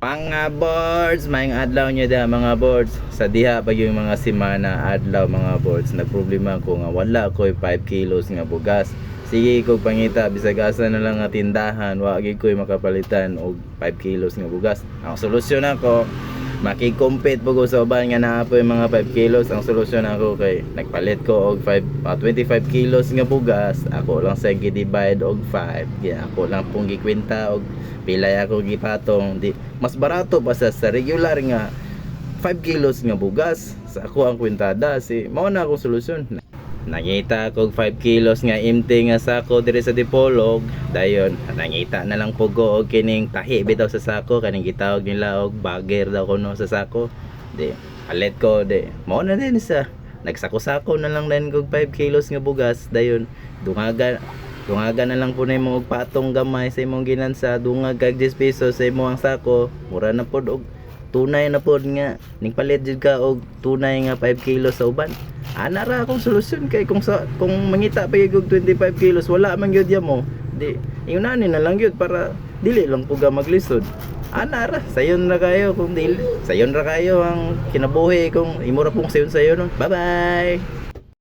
Mga boards, may adlaw nyo da mga boards. Sa diha pag yung mga simana adlaw mga boards. Nagproblema ko nga wala ko 5 kilos nga bugas. Sige ko pangita bisag asa na lang nga tindahan, wa gyud ko makapalitan og 5 kilos nga bugas. Ang solusyon ako makikompete po ko sa uban nga naa po yung mga 5 kilos. Ang solusyon ako kay nagpalit ko og 5 ah, 25 kilos nga bugas. Ako lang sa gi-divide og 5. Kaya ako lang pong gikwenta og pilay ako gipatong di mas barato pa sa, sa regular nga 5 kilos nga bugas sa ako ang kwentada si mao na akong solusyon Nangita ko 5 kilos nga empty nga sako diri sa Dipolog. Dayon nangita na lang po ko og kining tahi bitaw sa sako kaning gitawag nila og bagger daw kuno sa sako. Di palit ko di mao na din sa nagsako-sako na lang din kog 5 kilos nga bugas. Dayon dungaga dungaga na lang po na imong patong gamay sa imong ginansa dungag kag 10 pesos sa imong sako. Mura na pod og tunay na pod nga ning palit jud ka og tunay nga 5 kilos sa uban ana ra akong solusyon kay kung sa kung mangita pa gyud og 25 kilos wala man gyud mo. Di ingnan na lang gyud para dili lang puga maglisod. Ana ra sayon ra kayo kung dili. Sayon ra kayo ang kinabuhi kung imo ra pong sayon sayon bye bye